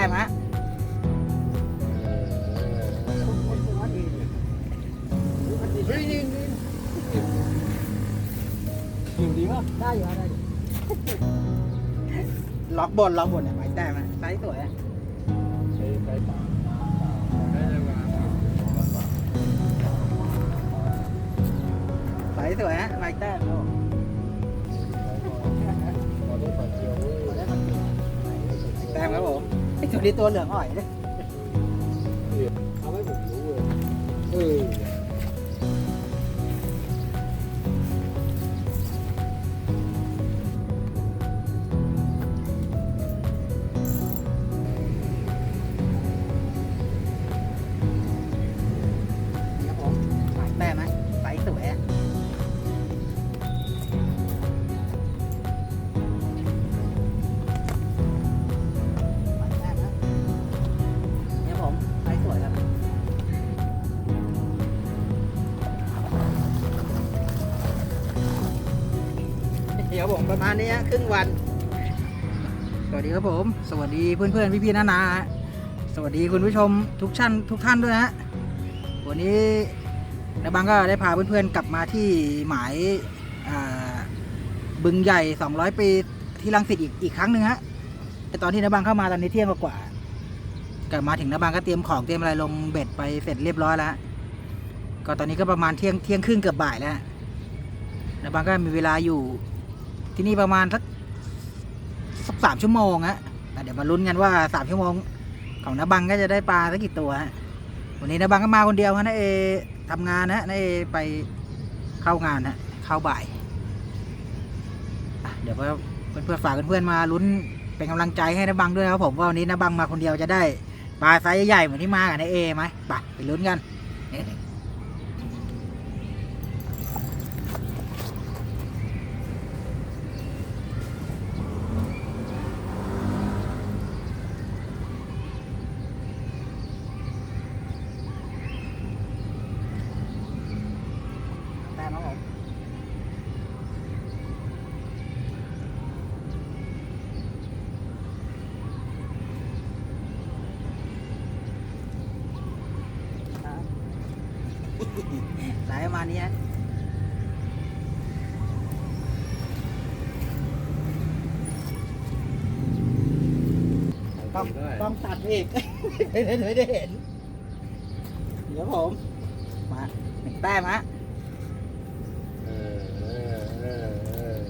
ต้มะเฮ้ยนี่อยู่ดีป่ะได้อยู่ได้อยู่ล็อกบนล็อกบนเนี่ยไม้แต้มฮะไซส์สวยอะใช้ใช้ปากใช้อะไรมาไซส์สวยฮะไม้แต้ม อ้ตัวนี้ตัวเหลืองอ่อยเลย เอาให้ผมรู้เลยเออ ผมประมาณนี้ฮะครึ่งวัน สวัสดีครับผม สวัสดีเพื่อนๆพี่ๆนานาสวัสดีคุณผู้ชมทุกท่านทุกท่านด้วยฮะวันนี้นาบังก็ได้พาเพื่อนๆกลับมาที่หมายบึงใหญ่ 200 ปีที่ลังสิตอีกอีกครั้งหนึ่งฮะแต่ตอนที่นาบังเข้ามาตอนนี้เที่ยงกว่าๆกลับมาถึงนาบังก็เตรียมของเตรียมอะไรลงเบ็ดไปเสร็จเรียบร้อยแล้วก็ตอนนี้ก็ประมาณเที่ยงเที่ยงครึ่งเกือบบ่ายแล้วฮะนาบังก็มีเวลาอยู่ ที่นี่ประมาณสักสักสามชั่วโมงฮะแต่เดี๋ยวมาลุ้นกันว่าสามชั่วโมง ของนาบังก็จะได้ปลาสักกี่ตัวฮะวันนี้นาบังก็มาคนเดียวฮะนาเอทำงานนะนาเอไปเข้างานฮะเข้าบ่ายเดี๋ยวเพื่อนเพื่อนๆฝากเพื่อนๆมาลุ้นเป็นกำลังใจให้นาบังด้วยนะครับผมว่าวันนี้นาบังมาคนเดียวจะได้ปลาไซส์ใหญ่เหมือนที่มากับนาเอไหมไปไปลุ้นกัน แต่ครับผมครับ สายประมาณนี้ฮะต้องได้ต้องตัดอีกไม่ได้ไม่ได้เห็น เดี๋ยวผม มาหนึ่งแต้มฮะ เออเออเออเออ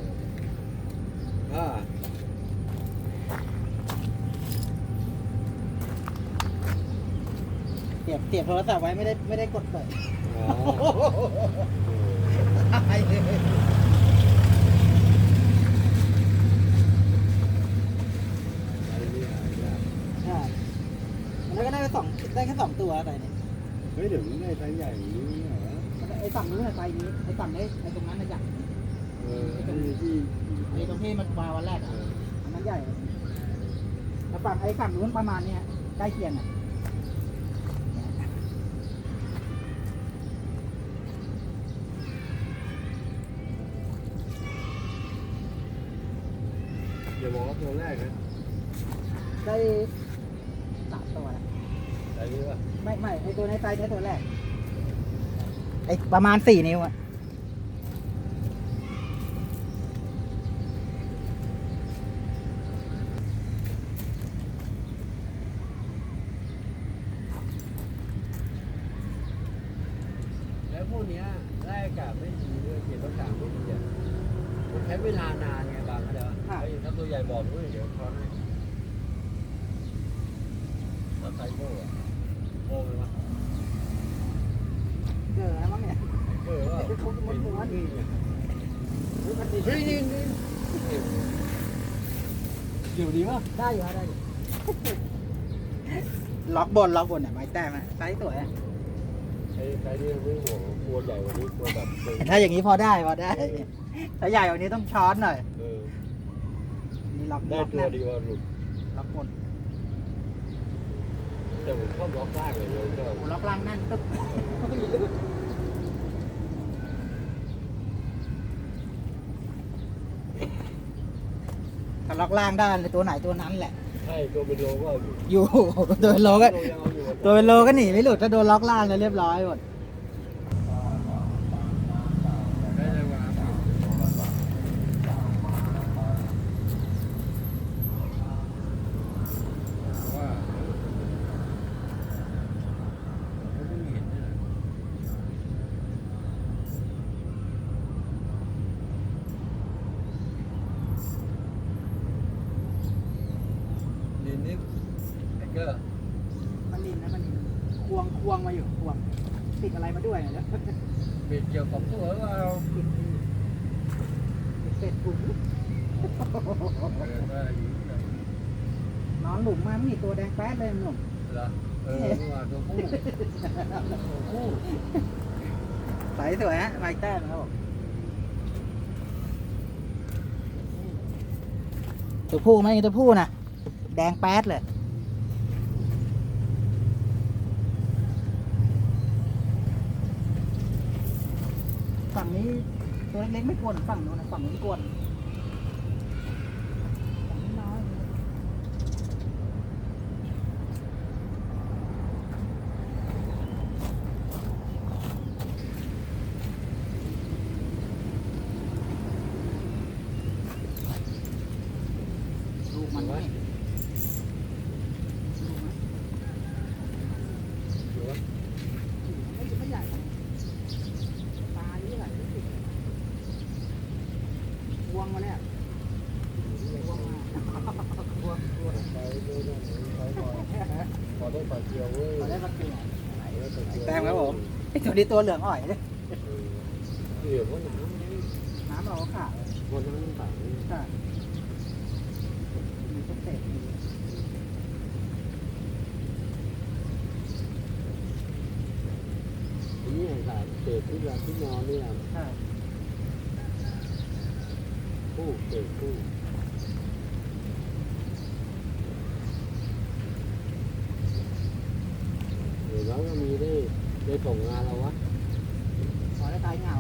อ่า เสียบเสียบโทรศัพท์ไว้ไม่ได้ไม่ได้กดเปิดอ๋อตายเลยอันนี้หายากใช่แล้วก็ได้ไปสองได้แค่สองตัวแต่เนี่ยเฮ้ยเดี๋ยวนี้ได้ไซส์ใหญ่อย่างนี้เหรอไอ้ฝั่งนู้นน่ะไฟนี้ไอ้ฝั่งนี้ไอ้ตรงนั้นน่ะใหญ่เออไอ้ที่ไอ้ตรงที่มันมาวันแรกเออะออันนั้นใหญ่แล้วฝั่งไอ้ฝั่งนู้นประมาณเนี้ยใกล้เคียงอะ อย่าบอกว่าตัวแรกนะได้สามตัวแล้วไซส์นี้ป่ะไม่ไม่ไอ้ตัวในไซส์ใช้ตัวแรกไอ้ประมาณสี่นิ้วอะแล้วพวกเนี้ยแรกอากาศไม่ดีด้วยเขียนอากาศไม่ดีอะมันใช้เวลานานไงบาง เข้าใจป่ะไอ้ถ้าตัวใหญ่บอกด้วยเดี๋ยวช้อนให้แล้วไซส์โม่อะโม่เลยวะเจอแล้วมั้งเนี่ยเออว่าเขาม้วนๆนี่ไงเฮ้ยมันดีเฮ้ยนี่นี่อยู่ดีป่ะได้อยู่ครับได้อยู่ ล็อกบนล็อกบนเนี่ยไม้แต้มอะไซส์สวยอะไอ้ไซส์นี่ไม่ห่วงตัวใหญ่กว่านี้ตัวแบบเออถ้าอย่างนี้พอได้พอได้ถ้าใหญ่กว่านี้ต้องช้อนหน่อยเออ นี่ล็อกได้ล็อกตัวแน่นดีกว่าหลุดล็อกบนแต่ผมชอบล็อกได้เลยเลยก็โอ้ล็อกล่างแน่นตึ๊บถ้าล็อกล่างได้เลยตัวไหนตัวนั้นแหละ ใช่ตัวเป็นโลก็เอาอยู่อยู่ ตัวเป็นโลก็ยังเอาอยู่ตัวเป็นโลก็หนีไม่หลุดถ้าโดนล็อกล่างแล้วเรียบร้อยหมดได้เลยว่าว่าเขาเพิ่งเห็นเนี่ยนะดินนี่ไอ้เกอร์ มันดินนะมันดินควงควงมาอยู่ควง ติดอะไรมาด้วยเนี่ยเบ็ดเกี่ยวกับตัวเราเป็ดปุ๋ยเออได้อยู่นะนอนหลุมมาไม่มีตัวแดงแป๊ดเลยมันหนุ่มเหรอเออเมื่อวานตัวผู้ตัวผู้ใสสวยฮะลายแต้มครับผมตัวผู้ไหมตัวผู้น่ะแดงแป๊ดเลย นี้ตัวเล็กๆไม่กวนฝั่งโน้นนะฝั่งนู้นกวนฝั่งนี้น้อย ลูกมันไหมลูกมัน อยู่วะ ไม่ไม่ใหญ่ตาเยอะไหลไม่ติดพวงมาเนี่ยพวงมาพวงพวง ไปดูหน่อยไปก่อน ขอได้ปลาเกียวเว้ยมาได้มาเกลือขอได้ปลาเกียวแต้มครับผมไอ้ตัวนี้ตัวเหลืองอ่อยเลยเออเหลืองว่าน้ำนี่น้ำเราขาววันนั้นต่างนี่ใช่มีพวกเศษมีนี่ไงค่ะเศษที่เราที่นอนเนี่ยใช่ผู้เศษผู้ เดี๋ยวเราก็มีได้ได้ส่งงานเราวะพอได้ตายเหงา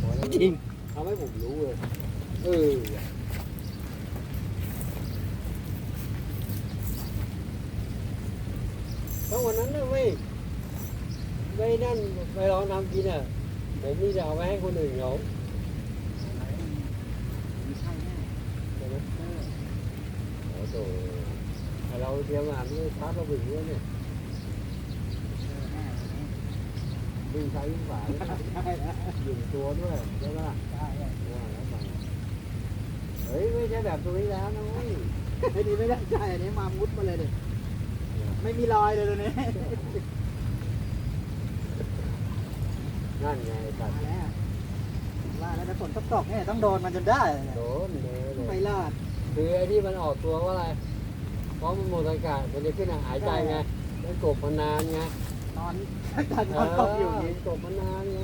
ขอได้จริงทำให้ผมรู้เลยเออถ้าวันนั้นน่ะไม่ไม่นั่นไปลองทำกินอะผมนี่จะเอาไว้ให้คนอื่นเขาไม่ใช่แน่ใช่ไหมเออโอ้โห แต่เราเตรียมงานนี่ชาร์จเราบึงด้วยเนี่ยเออแน่เลยวิ่งซ้ายวิ่งขวาด้วยนะใช่แล้วยิงตัวด้วยใช่ไหมล่ะใช่ใช่ว่าแล้วไปเฮ้ยไม่ใช่แบบตัวนี้แล้วนะเว้ยไอ้นี่ไม่ได้ใช่อันนี้มามุดมาเลยเด็ไม่มีรอยเลยตัวนี้นั่นไงตัดมาแล้วว่าแล้วถ้าฝนตกๆเนี่ยต้องโดนมันจนได้เลยโดนเลยเลไม่ยรอดคือไอ้ที่มันออกตัวว่าอะไร เพราะมันหมดอากาศมันจะขึ้นหายใจไงมันกบมานานไงนอนตอนนอนตกอยู่อย่างนี้กบมานานไง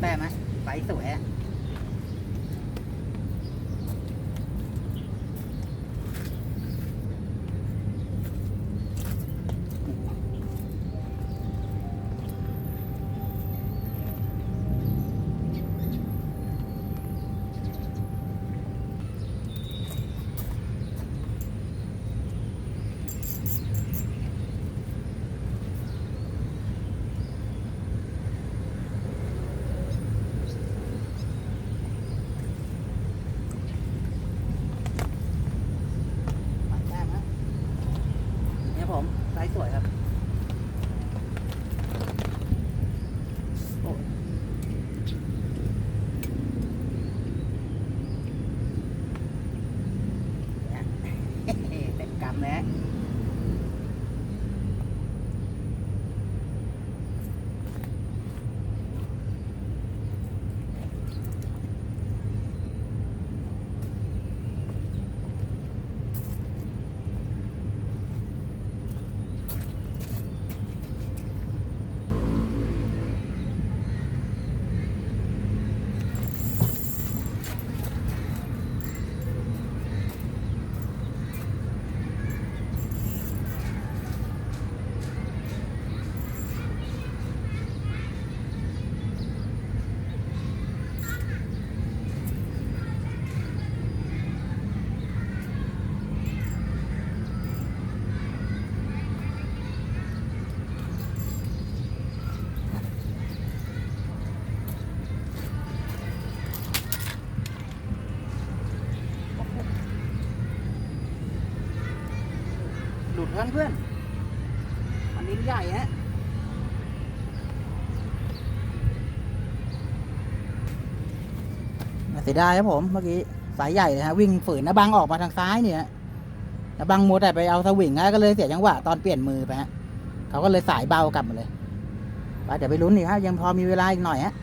แต้มไหมไฟสวยอะ พื่อนเพื่อนอันนี้ใหญ่ฮะเสียดายครับผมเมื่อกี้สายใหญ่เลยฮะวิ่งฝืนนะบังออกมาทางซ้ายเนี่ยนะบังมัวแต่ไปเอาสวิงนะก็เลยเสียจังหวะตอนเปลี่ยนมือไปฮะเขาก็เลยสายเบากลับมาเลยไปเดี๋ยวไปลุ้นอีกฮะยังพอมีเวลาอีกหน่อยฮะ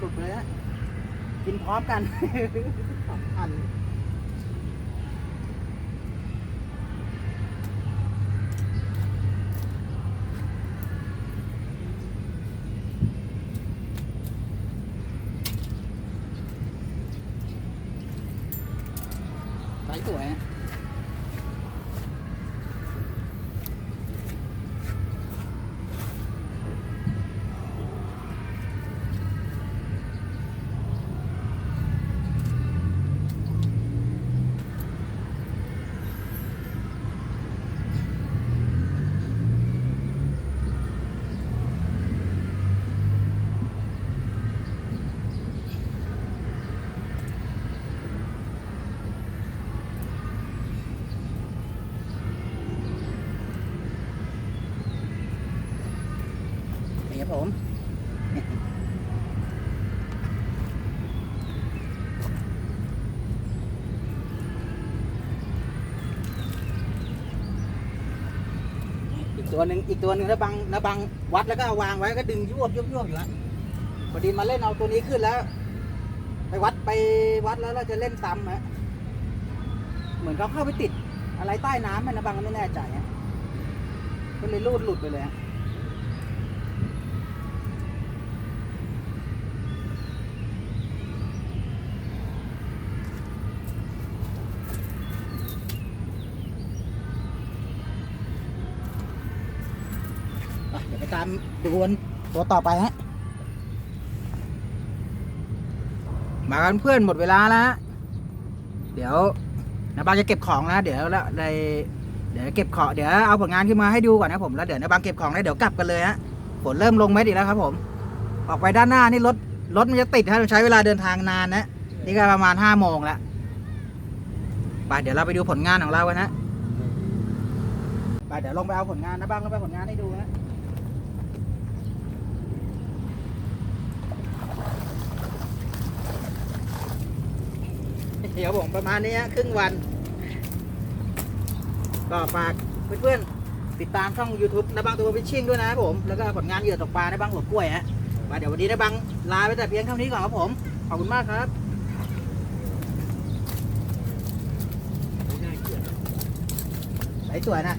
หลุดเลยฮะกิน พร้อมกันสองอันสายสวย ตัวหนึ่งอีกตัวหนึ่งนะบังนะบังวัดแล้วก็เอาวางไว้ก็ดึงยวบยวบยวบอยู่ฮะพอดีมาเล่นเอาตัวนี้ขึ้นแล้ว ไปวัดไปวัดแล้วเราจะเล่นซ้ำฮะเหมือนเขาเข้าไปติดอะไรใต้น้ำมันนะบังก็ไม่แน่ใจฮะก็เลยลูดหลุดไปเลยฮะอะเดี๋ยวไปตาม ดูกันตัวต่อไปฮะมากันเพื่อนหมดเวลาแล้วฮะเดี๋ยวนะบางจะเก็บของนะ เดี๋ยวแล้วในเดี๋ยวเก็บของเดี๋ยวเอาผลงานขึ้นมาให้ดูก่อนนะผมแล้วเดี๋ยวนะบางเก็บของแล้วเดี๋ยวกลับกันเลยฮะฝนเริ่มลงเม็ดอีกแล้วครับผม ออกไปด้านหน้านี่รถรถมันจะติดฮะใช้เวลาเดินทางนานนะนี่ก็ประมาณห้าโมงแล้วไปเดี๋ยวเราไปดูผลงานของเรากันนะไปเดี๋ยวลงไปเอาผลงานนะบ้างลงไปผลงานให้ดูนะ อ เดี๋ยวผมประมาณนี้ครึ่งวัน ก็ฝากเพื่อนๆติดตามช่อง YouTube นบังตัวพิชชิ่งด้วยนะครับผม แล้วก็ผลงานเหยื่อตกปลาในบังหัวกล้วยฮะมาเดี๋ยววันนี้นบังลาไปแต่เพียงเท่านี้ก่อนครับผม ขอบคุณมากครับไม่น่าเกลียดไหนสวยนะ